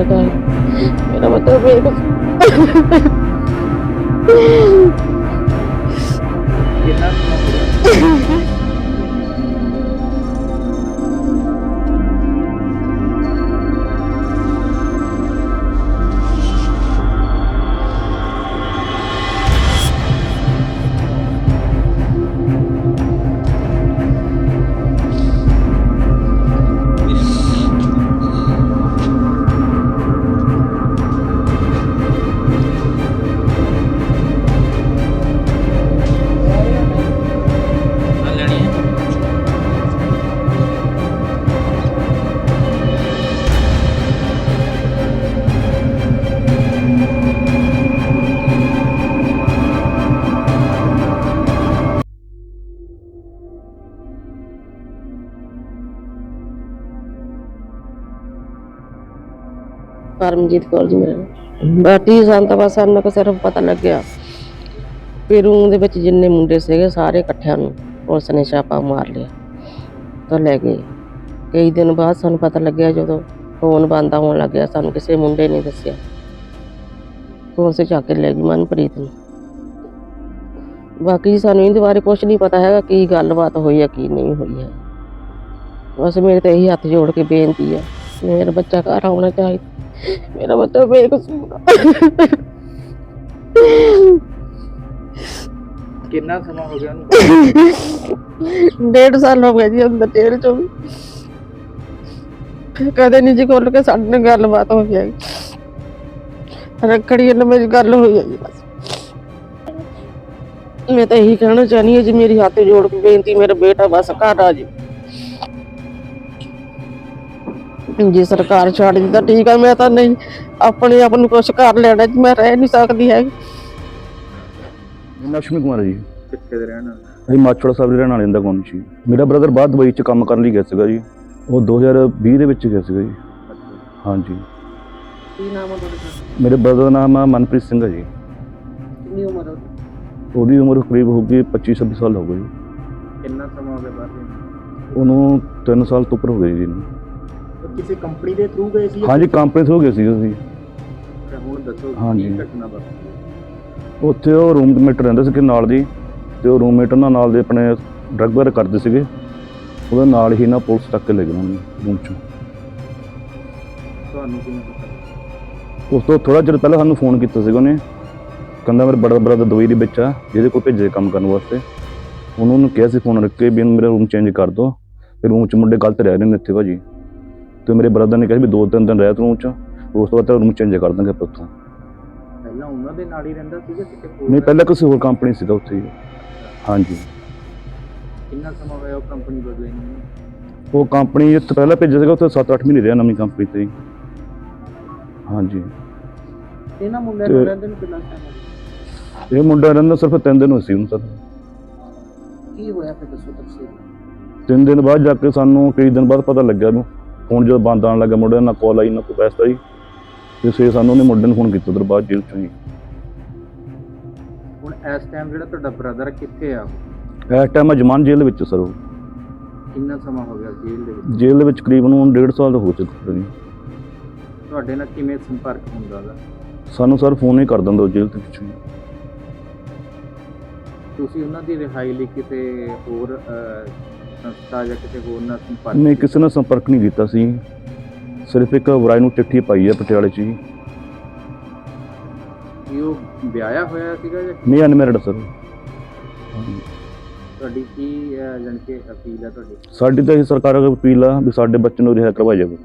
ਪਤਾ ਹੈ ਮੇਰਾ ਮਤਲਬ ਮੇਰੇ ਪਰਮਜੀਤ ਕੌਰ ਜੀ ਮੇਰਾ ਨਾਮ। ਬਾਟੀ ਸੰਤ ਬਸ ਸਾਨੂੰ ਕੋ ਸਿਰਫ ਪਤਾ ਲੱਗਿਆ ਵੀ ਰੂਮ ਦੇ ਵਿੱਚ ਜਿੰਨੇ ਮੁੰਡੇ ਸੀਗੇ ਸਾਰੇ ਇਕੱਠਿਆਂ ਨੂੰ ਪੁਲਿਸ ਨੇ ਛਾਪਾ ਮਾਰ ਲਿਆ ਤਾਂ ਲੈ ਗਏ ਕਈ ਦਿਨ ਬਾਅਦ ਸਾਨੂੰ ਪਤਾ ਲੱਗਿਆ ਜਦੋਂ ਫੋਨ ਬੰਦ ਹੋਣ ਲੱਗਿਆ ਸਾਨੂੰ ਕਿਸੇ ਮੁੰਡੇ ਨੇ ਦੱਸਿਆ ਫੋਨ ਸੇ ਚੱਕ ਕੇ ਲੈ ਗਈ ਮਨਪ੍ਰੀਤ ਨੂੰ ਬਾਕੀ ਸਾਨੂੰ ਇਹਦੇ ਬਾਰੇ ਕੁਝ ਨਹੀਂ ਪਤਾ ਹੈਗਾ ਕੀ ਗੱਲਬਾਤ ਹੋਈ ਹੈ ਕੀ ਨਹੀਂ ਹੋਈ ਹੈ ਬਸ ਮੇਰੇ ਤੇ ਇਹੀ ਹੱਥ ਜੋੜ ਕੇ ਬੇਨਤੀ ਹੈ ਮੇਰਾ ਬੱਚਾ ਘਰ ਆਉਣਾ ਚਾਹੀਦਾ ਬੱਚਾ ਬੇਕਸੂਰ ਆ। ਕਿੰਨਾ ਸਮਾਂ ਹੋ ਗਿਆ ਉਹਨੂੰ? ਡੇਢ ਸਾਲ ਹੋ ਗਿਆ ਜੀ ਅੰਦਰ ਜੇਲ੍ਹ ਚੋਂ ਵੀ। ਕਦੇ ਨਹੀਂ ਜੀ ਖੋਲ ਕੇ ਸਾਡੇ ਨਾਲ ਗੱਲਬਾਤ ਹੋਈ ਹੈ ਰੱਖੜੀ ਨਾਲ ਮੇਰੀ ਗੱਲ ਹੋਈ ਹੈ ਜੀ ਬਸ। ਮੈਂ ਤਾਂ ਇਹੀ ਕਹਿਣਾ ਚਾਹਨੀ ਹਾਂ ਜੀ ਮੇਰੀ ਹੱਥ ਜੋੜ ਕੇ ਬੇਨਤੀ ਮੇਰਾ ਬੇਟਾ ਬਸ ਘਰ ਆ ਜੀ ਜੇ ਸਰਕਾਰ ਛੱਡ ਦੀ ਤਾਂ ਠੀਕ ਆ ਮੈਂ ਤਾਂ ਨਹੀਂ ਆਪਣੇ ਆਪ ਨੂੰ ਕੁਛ ਕਰ ਲੈਣਾ ਜੀ ਮੈਂ ਰਹਿ ਨਹੀਂ ਸਕਦੀ ਹੈਗੀ। ਲక్ష్ਮੀ ਕੁਮਾਰ ਜੀ। ਕਿੱਥੇ ਦੇ ਰਹਿਣ ਵਾਲੇ? ਅਸੀਂ ਮਾਚੋੜਾ ਸਾਹਿਬ ਦੇ ਰਹਿਣ ਵਾਲੇ ਦਾ ਕੌਣ ਸੀ? ਮੇਰਾ ਬ੍ਰਦਰ ਬਾਅਦ ਦੁਬਈ ਚ ਕੰਮ ਕਰਨ ਲਈ ਗਿਆ ਸੀਗਾ ਜੀ। ਉਹ 2020 ਦੇ ਵਿੱਚ ਗਿਆ ਸੀਗਾ ਜੀ। ਹਾਂਜੀ। ਕੀ ਨਾਮ ਹੈ ਤੁਹਾਡਾ? ਮੇਰੇ ਬ੍ਰਦਰ ਦਾ ਨਾਮ ਆ ਮਨਪ੍ਰੀਤ ਸਿੰਘ ਹੈ ਜੀ। ਕਿੰਨੀ ਉਮਰ ਹੈ ਉਹਦੀ? ਉਮਰ ਕਰੀਬ ਹੋਊਗੀ 25 26 ਸਾਲ ਹੋ ਗਈ। ਕਿੰਨਾ ਸਮਾਂ ਹੋ ਗਿਆ ਬਾਹਰ ਉਹਨੂੰ 3 ਸਾਲ ਤੋਂ ਉੱਪਰ ਹੋ ਗਏ ਜੀ ਇਹਨੂੰ। ਕਿਸੇ ਕੰਪਨੀ ਦੇ ਥਰੂ ਗਏ ਸੀ ਹਾਂਜੀ ਕੰਪਨੀ ਤੋਂ ਗਏ ਸੀ ਅਸੀਂ। ਹੁਣ ਦੱਸੋ ਹਾਂਜੀ। ਕੀ ਘਟਨਾ ਵਾਪਰੀ ਉੱਥੇ ਉਹ ਰੂਮਮੇਟ ਰਹਿੰਦੇ ਸੀਗੇ ਨਾਲ ਦੀ ਤੇ ਉਹ ਰੂਮਮੇਟ ਉਹਨਾਂ ਨਾਲ ਦੇ ਆਪਣੇ ਡਰੱਗ ਵਗੈਰਾ ਕਰਦੇ ਸੀਗੇ। ਉਹਦੇ ਨਾਲ ਹੀ ਨਾ ਪੁਲਿਸ ਤੱਕ ਕੇ ਲੈ ਗਏ ਉਹਨੂੰ ਰੂਮ ਚੋਂ। ਤੁਹਾਨੂੰ ਕਿਵੇਂ ਪਤਾ ਉਸ ਤੋਂ ਥੋੜਾ ਚਿਰ ਪਹਿਲਾਂ ਸਾਨੂੰ ਫੋਨ ਕੀਤਾ ਸੀਗਾ ਉਹਨੇ। ਕਹਿੰਦਾ ਮੇਰੇ ਬੜਾ ਬ੍ਰਦਰ ਦੁਬਈ ਦੇ ਵਿੱਚ ਆ ਜਿਹਦੇ ਕੋਲ ਭੇਜੇ ਕੰਮ ਕਰਨ ਵਾਸਤੇ। ਉਹਨੂੰ ਉਹਨੂੰ ਕਿਹਾ ਸੀ ਫੋਨ ਰੱਖ ਕੇ ਵੀ ਇਹਨੂੰ ਮੇਰਾ ਰੂਮ ਚੇਂਜ ਕਰ ਦੋ ਤੇ ਰੂਮ 'ਚ ਮੁੰਡੇ ਗਲਤ ਰਹਿ ਰਹੇ ਨੇ ਇੱਥੇ ਭਾਜੀ। ਤੇ ਮੇਰੇ ਬ੍ਰਦਰ ਨੇ ਕਿਹਾ ਵੀ ਦੋ ਤਿੰਨ ਦਿਨ ਰਹਿ ਤੂੰ ਰੂਮ 'ਚ ਉਸ ਤੋਂ ਬਾਅਦ ਰੂਮ ਚੇਂਜ ਕਰ ਦਾਂਗੇ ਆਪਾਂ ਉੱਥੋਂ। ਪਹਿਲਾਂ ਉਹਨਾਂ ਦੇ ਨਾਲ ਹੀ ਰਹਿੰਦਾ ਸੀਗਾ ਕਿਤੇ ਹੋਰ? ਨਹੀਂ ਪਹਿਲਾਂ ਕਿਸੇ ਹੋਰ ਕੰਪਨੀ ਸੀਗਾ ਉੱਥੇ ਹੀ। ਹਾਂਜੀ। ਕਿੰਨਾ ਸਮਾਂ ਹੋਇਆ ਉਹ ਕੰਪਨੀ ਬਦਲੇ ਨੂੰ? ਉਹ ਕੰਪਨੀ ਜਿੱਥੇ ਪਹਿਲਾਂ ਭੇਜਿਆ ਸੀਗਾ ਉੱਥੇ 7-8 ਮਹੀਨੇ ਰਿਹਾ ਨਵੀਂ ਕੰਪਨੀ ਤੇ। ਹਾਂਜੀ। ਇਹਨਾਂ ਮੁੰਡਿਆਂ ਤੇ- ਨੂੰ ਰਹਿੰਦੇ ਨੂੰ ਕਿੰਨਾ ਟਾਈਮ ਇਹ ਮੁੰਡਾ ਰਹਿੰਦਾ ਸਿਰਫ 3 ਦਿਨ ਹੋਏ ਸੀ ਉਹਨੂੰ ਸਰ। ਕੀ ਹੋਇਆ ਫਿਰ ਦੱਸੋ ਤਫਸੀਲ। ਤਿੰਨ ਦਿਨ ਬਾਅਦ ਜਾ ਕੇ ਸਾਨੂੰ ਕਈ ਦਿਨ ਬਾਅਦ ਪਤਾ ਲੱਗਿਆ ਨੂੰ ਫੋਨ ਜਦੋਂ ਬੰਦ ਆਉਣ ਲੱਗਾ ਮੁੰਡੇ ਨਾਲ ਕਾਲ ਆਈ ਨਾ ਕੋਈ ਪੈਸਾ ਆਈ ਤੇ ਸੇ ਸਾਨੂੰ ਉਹਨੇ ਮੁੰਡੇ ਨੂੰ ਫੋਨ ਕੀਤਾ ਉਧਰ ਬਾਅਦ ਜੇਲ੍ਹ ਚੋਂ ਹੀ। ਹੁਣ ਇਸ ਟਾਈਮ ਜਿਹੜਾ ਤੁਹਾਡਾ ਬ੍ਰਦਰ ਕਿੱਥੇ ਆ ਇਸ ਟਾਈਮ ਜਮਾਨ ਜੇਲ੍ਹ ਵਿੱਚ ਸਰ ਉਹ। ਕਿੰਨਾ ਸਮਾਂ ਹੋ ਗਿਆ ਜੇਲ੍ਹ ਦੇ ਵਿੱਚ? ਜੇਲ੍ਹ ਦੇ ਵਿੱਚ ਕਰੀਬਨ ਹੁਣ ਡੇਢ ਸਾਲ ਹੋ ਚੁੱਕਾ ਜੀ। ਤੁਹਾਡੇ ਨਾਲ ਕਿਵੇਂ ਸੰਪਰਕ ਹੁੰਦਾ ਦਾ ਸਾਨੂੰ ਸਰ ਫੋਨ ਹੀ ਕਰ ਦਿੰਦਾ ਉਹ ਜੇਲ੍ਹ ਦੇ ਵਿੱਚੋਂ ਹੀ। ਤੁਸੀਂ ਉਹਨਾਂ ਦੀ ਰਿਹਾਈ ਲਈ ਕਿਤੇ ਹੋਰ ਅਹ, ਸੰਸਥਾ ਜਾਂ ਕਿਤੇ ਹੋਰ ਨਾਲ ਸੰਪਰਕ ਨਹੀਂ ਕਿਸੇ ਨਾਲ ਸੰਪਰਕ ਨਹੀਂ ਕੀਤਾ ਸੀ। ਸਿਰਫ ਇੱਕ ਵਰਾਈ ਨੂੰ ਚਿੱਠੀ ਪਾਈ ਹੈ ਪਟਿਆਲੇ 'ਚ ਹੀ। ਕੀ ਉਹ ਵਿਆਹਿਆ ਹੋਇਆ ਸੀਗਾ ਜਾਂ ਨਹੀਂ ਅਨਮੈਰਿਡ ਸਰ ਤੁਹਾਡੀ ਕੀ ਜਾਣੀ ਕਿ ਅਪੀਲ ਹੈ ਤੁਹਾਡੀ? ਸਾਡੀ ਤਾਂ ਇਹ ਸਰਕਾਰ ਅੱਗੇ ਅਪੀਲ ਆ ਵੀ ਸਾਡੇ ਬੱਚੇ ਨੂੰ ਰਿਹਾ ਕਰਵਾਇਆ ਜਾਵੇ।